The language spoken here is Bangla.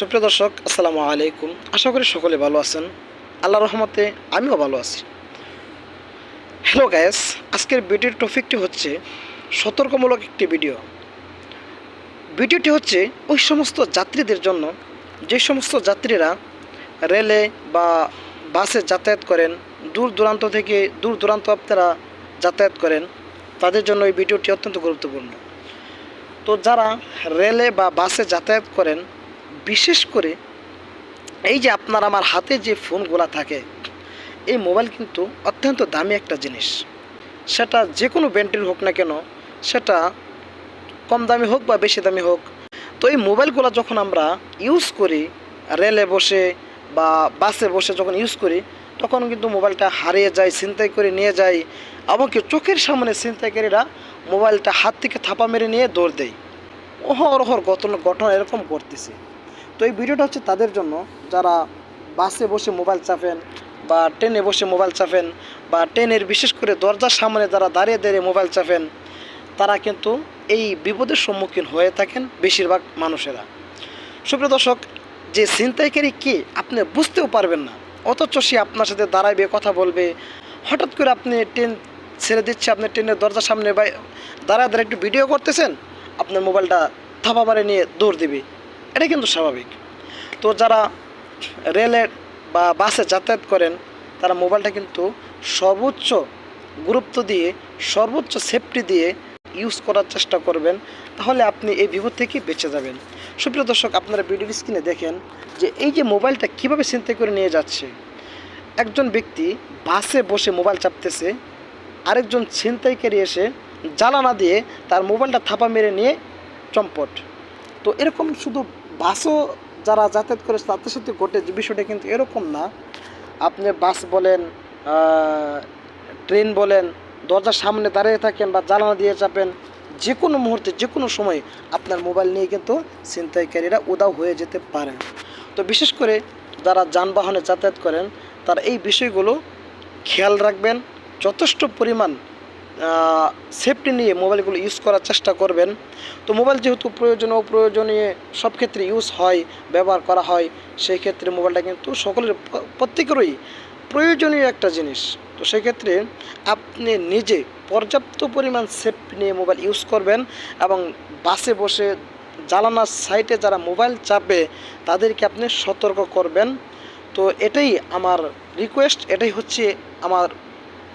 সুপ্রিয় দর্শক, আসসালামু আলাইকুম। আশা করি সকলে ভালো আছেন। আল্লাহ রহমতে আমিও ভালো আছি। হ্যালো গ্যাস আজকের ভিডিওর টপিকটি হচ্ছে সতর্কমূলক একটি ভিডিও। ভিডিওটি হচ্ছে ওই সমস্ত যাত্রীদের জন্য যে সমস্ত যাত্রীরা রেলে বা বাসে যাতায়াত করেন, দূর দূরান্ত থেকে দূর দূরান্ত আপনারা যাতায়াত করেন, তাদের জন্য এই ভিডিওটি অত্যন্ত গুরুত্বপূর্ণ। তো যারা রেলে বা বাসে যাতায়াত করেন বিশেষ করে এই যে আপনার আমার হাতে যে ফোনগুলো থাকে, এই মোবাইল কিন্তু অত্যন্ত দামি একটা জিনিস। সেটা যে কোনো ব্র্যান্ডের হোক না কেন, সেটা কম দামি হোক বা বেশি দামি হোক, তো এই মোবাইলগুলো যখন আমরা ইউজ করি রেলে বসে বা বাসে বসে যখন ইউজ করি, তখন কিন্তু মোবাইলটা হারিয়ে যায়, ছিনতাই করে নিয়ে যায় এমনকি চোখের সামনে ছিনতাইকারীরা মোবাইলটা হাত থেকে থাপা মেরে নিয়ে দৌড় দেয়। অহরহর ঘটনা এরকম করতেছে তো এই ভিডিওটা হচ্ছে তাদের জন্য। যারা বাসে বসে মোবাইল চাপেন বা ট্রেনে বসে মোবাইল চাপেন বা ট্রেনের বিশেষ করে দরজার সামনে যারা দাঁড়িয়ে দাঁড়িয়ে মোবাইল চাপেন, তারা কিন্তু এই বিপদের সম্মুখীন হয়ে থাকেন বেশিরভাগ মানুষেরা। সুপ্রিয় দর্শক, যে ছিনতাইকারী কি আপনি বুঝতেও পারবেন না। অথচ সে আপনার সাথে দাঁড়াইবে, কথা বলবে। হঠাৎ করে আপনি ট্রেন ছেড়ে দিচ্ছে, আপনি ট্রেনের দরজার সামনে বা দাঁড়ায় দাঁড়ায় একটু ভিডিও করতেছেন, আপনার মোবাইলটা থাপা মারে নিয়ে দৌড় দিবে। এটা কিন্তু স্বাভাবিক। তো যারা রেলে বা বাসে যাতায়াত করেন, তারা মোবাইলটা কিন্তু সর্বোচ্চ গুরুত্ব দিয়ে, সর্বোচ্চ সেফটি দিয়ে ইউজ করার চেষ্টা করবেন। তাহলে আপনি এই বিপদ থেকে বেঁচে যাবেন। সুপ্রিয় দর্শক, আপনারা ভিডিওর স্ক্রিনে দেখেন যে এই যে মোবাইলটা কীভাবে চিন্তা করে নিয়ে যাচ্ছে। একজন ব্যক্তি বাসে বসে মোবাইল চাপতেছে, আরেকজন ছিনতাইকারী এসে জ্বালানা দিয়ে তার মোবাইলটা থাপা মেরে নিয়ে চম্পট। তো এরকম শুধু বাসও যারা যাতায়াত করে তাদের সাথে ঘটে বিষয়টা কিন্তু এরকম না। আপনি বাস বলেন ট্রেন বলেন, দরজার সামনে দাঁড়িয়ে থাকেন বা জ্বালানা দিয়ে চাপেন, যে কোনো মুহূর্তে, যে কোনো সময় আপনার মোবাইল নিয়ে কিন্তু ছিনতাইকারীরা উদাও হয়ে যেতে পারেন। তো বিশেষ করে যারা যানবাহনে যাতায়াত করেন, তারা এই বিষয়গুলো খেয়াল রাখবেন। যথেষ্ট পরিমাণ সেফটি নিয়ে মোবাইলগুলো ইউজ করার চেষ্টা করবেন। তো মোবাইল যেহেতু প্রয়োজন ও প্রয়োজনীয় সব ক্ষেত্রে ইউজ হয়, ব্যবহার করা হয়, সেই ক্ষেত্রে মোবাইলটা কিন্তু সকলের প্রত্যেকেরই প্রয়োজনীয় একটা জিনিস। তো সেক্ষেত্রে আপনি নিজে পর্যাপ্ত পরিমাণ সেফটি নিয়ে মোবাইল ইউজ করবেন এবং বাসে বসে জ্বালানার সাইটে যারা মোবাইল চাপে, তাদেরকে আপনি সতর্ক করবেন। তো এটাই আমার রিকোয়েস্ট এটাই হচ্ছে আমার